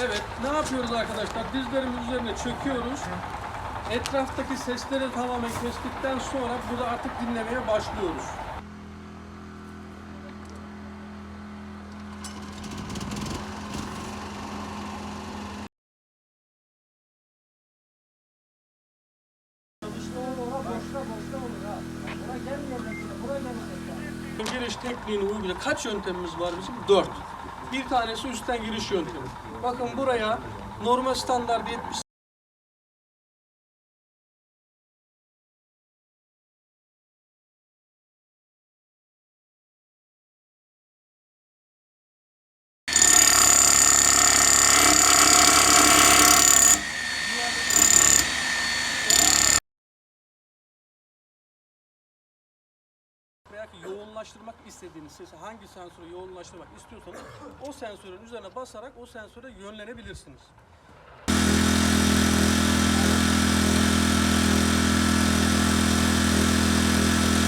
Evet, ne yapıyoruz arkadaşlar? Dizlerimiz üzerine çöküyoruz. Etraftaki sesleri tamamen kestikten sonra burada artık dinlemeye başlıyoruz. Giriş tekniğini uygula. Kaç yöntemimiz var bizim? Dört. Bir tanesi üstten giriş yöntemi. Bakın buraya normal standart 70 yoğunlaştırmak istediğiniz sesi hangi sensöre yoğunlaştırmak istiyorsanız o sensörün üzerine basarak o sensöre yönlenebilirsiniz.